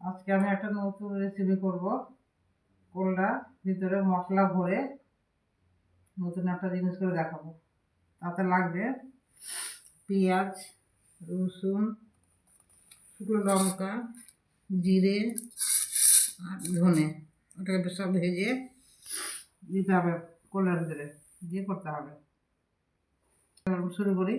আজকে আমি একটা নতুন রেসিপি করব। কোলটা ভিতরে মশলা ভরে নতুন একটা জিনিস করে দেখাবো। তাতে লাগবে পেঁয়াজ, রসুন, শুকনো লঙ্কা, জিরে আর ধনে। ওটাকে সব ভেজে দিতে হবে কোলার ভিতরে। দিয়ে করতে হবে। শুরু করি।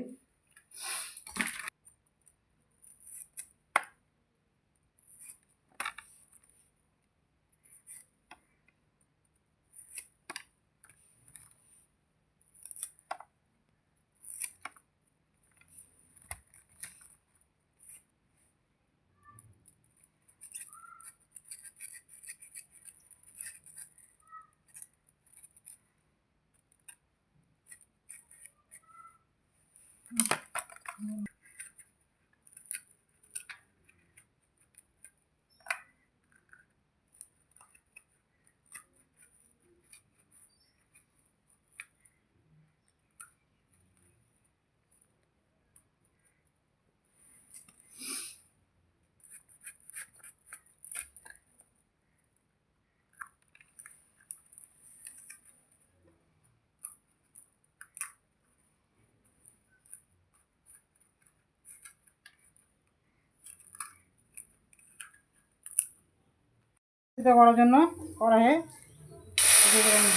সিদ্ধ করার জন্য কড়াইয়ে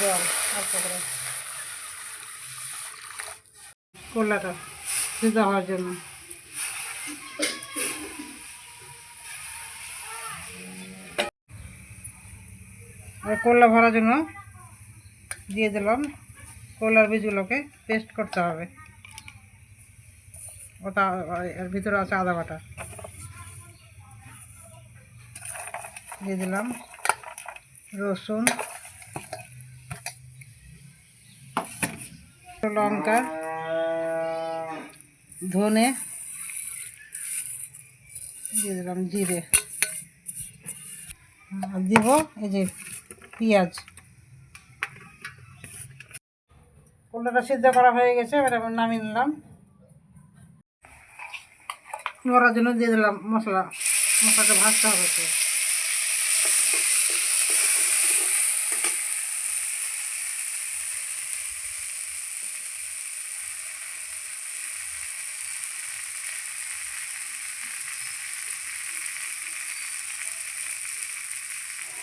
জল অল্প করে। করলাটা সিদ্ধ হওয়ার জন্য। করলা ভরার জন্য দিয়ে দিলাম করলার বীজগুলোকে পেস্ট করতে হবে। ওটা, এর ভিতরে আছে আদা বাটা। দিয়ে দিলাম। রসুন লঙ্কা, ধনে, দিয়ে দিলাম জিরে। দিব এই যে পেঁয়াজ। কোনটা সিদ্ধ করা হয়ে গেছে, এবার আমি নামিয়ে নিলাম। মরার জন্য দিয়ে দিলাম মশলা, মশলাটা ভাজতে হবে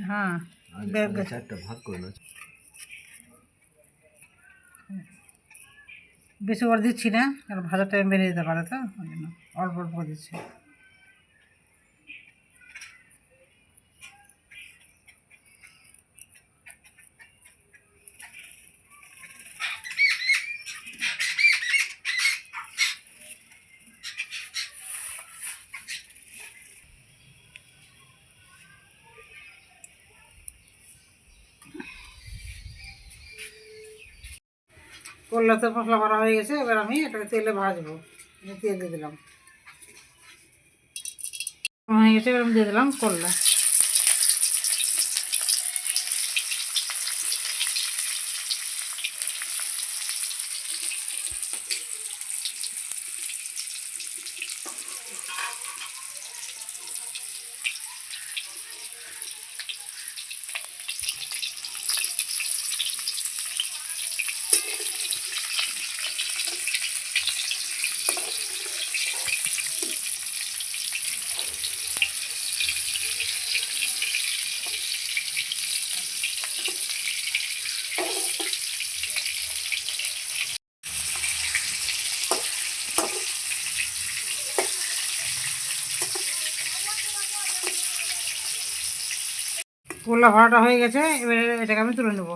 হ্যাঁ চারটা ভাগ করে না বেশি করে দিচ্ছি না কারণ ভাজাটা বেরিয়ে যেতে পারে তো ওই জন্য অল্প অল্প দিচ্ছি। করলাতে মশলা ভরা হয়ে গেছে, এবার আমি এটাকে তেলে ভাজবো। তেল দিয়ে দিলাম। হয়ে গেছে, এবার আমি দিয়ে দিলাম করলা। করলা ভাড়াটা হয়ে গেছে এবারে এটাকে আমি তুলে নেব।